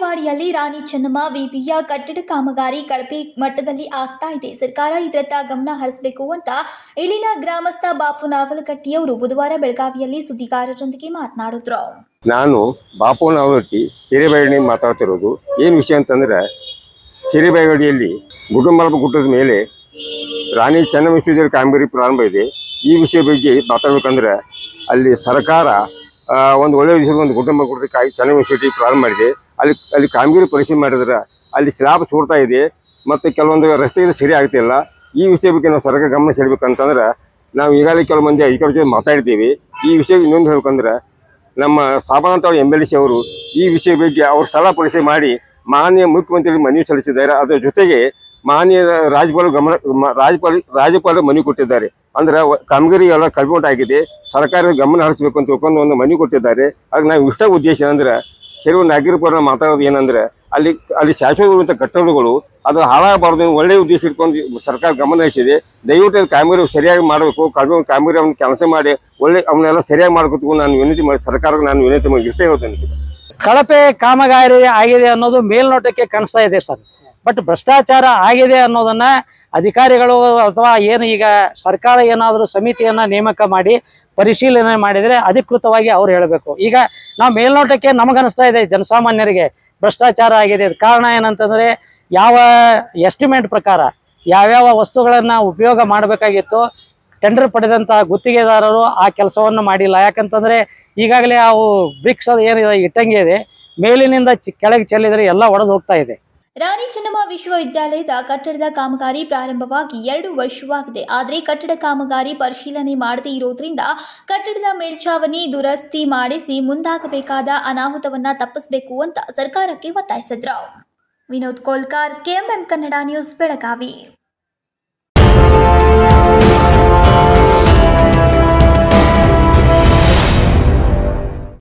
ಬಾಗೇವಾಡಿಯಲ್ಲಿ ರಾಣಿ ಚೆನ್ನಮ್ಮ, ವಿವಿಯ ಕಟ್ಟಡ ಕಾಮಗಾರಿ ಕಳಪೆ ಮಟ್ಟದಲ್ಲಿ ಆಗ್ತಾ ಇದೆ. ಸರ್ಕಾರ ಇದರತ್ತ ಗಮನ ಹರಿಸಬೇಕು ಅಂತ ಇಲ್ಲಿನ ಗ್ರಾಮಸ್ಥ ಬಾಪು ನಾವಲಕಟ್ಟಿಯವರು ಬುಧವಾರ ಬೆಳಗಾವಿಯಲ್ಲಿ ಸುದ್ದಿಗಾರರೊಂದಿಗೆ ಮಾತನಾಡಿದ್ರು. ನಾನು ಬಾಪು ನಾವಲಟ್ಟಿ ಹಿರೇಬೈಗಡಿ ಮಾತಾಡ್ತಿರೋದು. ಏನು ವಿಷಯ ಅಂತಂದ್ರೆ ಹಿರೇಬೈಗಡಿಯಲ್ಲಿ ಗುಡುಂಬರ ಗುಡ್ಡದ ಮೇಲೆ ರಾಣಿ ಚೆನ್ನಮ್ಮ ಕಾಮಗಾರಿ ಪ್ರಾರಂಭ ಇದೆ. ಈ ವಿಷಯ ಬಗ್ಗೆ ಮಾತಾಡ್ಬೇಕಂದ್ರೆ ಅಲ್ಲಿ ಸರ್ಕಾರ ಒಂದು ಒಳ್ಳೆ ವಿಷಯದ ಒಂದು ಗುಡ್ಡ ಕಾಯಿ ಯೂನಿವರ್ಸಿಟಿ ಪ್ರಾರಂಭ ಮಾಡಿದೆ. ಅಲ್ಲಿ ಅಲ್ಲಿ ಕಾಮಗಾರಿ ಪರಿಶೀಲನೆ ಮಾಡಿದ್ರೆ ಅಲ್ಲಿ ಸ್ಲಾಬ್ ಸೂಡ್ತಾ ಇದೆ ಮತ್ತು ಕೆಲವೊಂದು ರಸ್ತೆ ಸರಿ ಆಗ್ತಿಲ್ಲ ಈ ವಿಷಯ ಬಗ್ಗೆ ನಾವು ಸರ್ಕಾರ ಗಮನ ಸೆಳಬೇಕಂತಂದ್ರೆ ನಾವು ಈಗಾಗಲೇ ಕೆಲವು ಮಂದಿ ಅಧಿಕಾರಿ ಜೊತೆ ಮಾತಾಡಿದ್ದೀವಿ. ಈ ವಿಷಯ ಇನ್ನೊಂದು ಹೇಳ್ಬೇಕಂದ್ರೆ ನಮ್ಮ ಸಾಬಾನಂತ ಎಂ ಎಲ್ ಸಿ ಅವರು ಈ ವಿಷಯ ಬಗ್ಗೆ ಅವರು ಸ್ಥಳ ಪರಿಶೀಲನೆ ಮಾಡಿ ಮಾನ್ಯ ಮುಖ್ಯಮಂತ್ರಿಗಳಿಗೆ ಮನವಿ ಸಲ್ಲಿಸಿದ್ದಾರೆ. ಅದರ ಜೊತೆಗೆ ಮಾನ್ಯ ರಾಜ್ಯಪಾಲ ಗಮನ ರಾಜ್ಯಪಾಲ ರಾಜ್ಯಪಾಲ ಮನವಿ ಕೊಟ್ಟಿದ್ದಾರೆ. ಅಂದ್ರೆ ಕಾಮಗಾರಿ ಎಲ್ಲ ಕಲ್ಪೋಟ್ ಆಗಿದೆ. ಸರ್ಕಾರ ಗಮನ ಹರಿಸಬೇಕು ಅಂತ ತಿಳ್ಕೊಂಡು ಒಂದು ಮನವಿ ಕೊಟ್ಟಿದ್ದಾರೆ. ಆಗ ನಾವು ಇಷ್ಟ ಉದ್ದೇಶ ಅಂದ್ರೆ ಕೆಲವು ನಾಗರಿಕರ ಮಾತಾಡೋದು ಏನಂದ್ರೆ, ಅಲ್ಲಿ ಅಲ್ಲಿ ಶಾಶ್ವತವಾದಂಥ ಕಟ್ಟಡಗಳು, ಅದು ಹಾಳಾಗಬಾರ್ದು ಒಳ್ಳೆ ಉದ್ದೇಶ ಇಟ್ಕೊಂಡು ಸರ್ಕಾರ ಗಮನ ಹರಿಸಿದೆ. ದಯವಿಟ್ಟು ಕಾಮಗಾರಿ ಸರಿಯಾಗಿ ಮಾಡಬೇಕು. ಕಡಿಮೆ ಕಾಮಗಾರಿ ಅವ್ನ ಕೆಲಸ ಮಾಡಿ, ಒಳ್ಳೆ ಅವನ್ನೆಲ್ಲ ಸರಿಯಾಗಿ ಮಾಡ್ಕೊತು ನಾನು ವಿನಂತಿ ಮಾಡಿ, ಸರ್ಕಾರಕ್ಕೆ ನಾನು ವಿನಂತಿ ಮಾಡಿ ಇಷ್ಟೇ ಹೇಳ್ತೇನೆ ಕಳಪೆ ಕಾಮಗಾರಿ ಆಗಿದೆ ಅನ್ನೋದು ಮೇಲ್ನೋಟಕ್ಕೆ ಕಾಣಿಸ್ತಾ ಇದೆ ಸರ್. ಬಟ್ ಭ್ರಷ್ಟಾಚಾರ ಆಗಿದೆ ಅನ್ನೋದನ್ನ ಅಧಿಕಾರಿಗಳು ಅಥವಾ ಏನು ಈಗ ಸರ್ಕಾರ ಏನಾದರೂ ಸಮಿತಿಯನ್ನ ನೇಮಕ ಮಾಡಿ ಪರಿಶೀಲನೆ ಮಾಡಿದರೆ ಅಧಿಕೃತವಾಗಿ ಅವ್ರು ಹೇಳಬೇಕು. ಈಗ ನಾವು ಮೇಲ್ನೋಟಕ್ಕೆ ನಮಗನಿಸ್ತಾ ಇದೆ ಜನಸಾಮಾನ್ಯರಿಗೆ ಭ್ರಷ್ಟಾಚಾರ ಆಗಿದೆ. ಕಾರಣ ಏನಂತಂದ್ರೆ ಯಾವ ಎಸ್ಟಿಮೇಟ್ ಪ್ರಕಾರ ಯಾವ್ಯಾವ ವಸ್ತುಗಳನ್ನ ಉಪಯೋಗ ಮಾಡಬೇಕಾಗಿತ್ತು ಟೆಂಡರ್ ಪಡೆದಂತ ಗುತ್ತಿಗೆದಾರರು ಆ ಕೆಲಸವನ್ನು ಮಾಡಿಲ್ಲ. ಯಾಕಂತಂದರೆ ಈಗಾಗಲೇ ಅವು ಬ್ರಿಕ್ಸ್ ಅದು ಏನಿದೆ, ಇಟ್ಟಂಗೆ ಇದೆ. ಮೇಲಿನಿಂದ ಕೆಳಗೆ ಚೆಲ್ಲಿದರೆ ಎಲ್ಲ ಒಡೆದು ಹೋಗ್ತಾ ಇದೆ. ರಾಣಿ ಚೆನ್ನಮ್ಮ ವಿಶ್ವವಿದ್ಯಾಲಯದ ಕಟ್ಟಡದ ಕಾಮಗಾರಿ ಪ್ರಾರಂಭವಾಗಿ ಎರಡು ವರ್ಷವಾಗಿದೆ. ಆದರೆ ಕಟ್ಟಡ ಕಾಮಗಾರಿ ಪರಿಶೀಲನೆ ಮಾಡದೇ ಇರೋದ್ರಿಂದ ಕಟ್ಟಡದ ಮೇಲ್ಛಾವಣಿ ದುರಸ್ತಿ ಮಾಡಿಸಿ ಮುಂದಾಗಬೇಕಾದ ಅನಾಹುತವನ್ನ ತಪ್ಪಿಸಬೇಕು ಅಂತ ಸರ್ಕಾರಕ್ಕೆ ಒತ್ತಾಯಿಸಿದ್ರು. Vinod Kolkar, KMM Kannada news, Belagavi.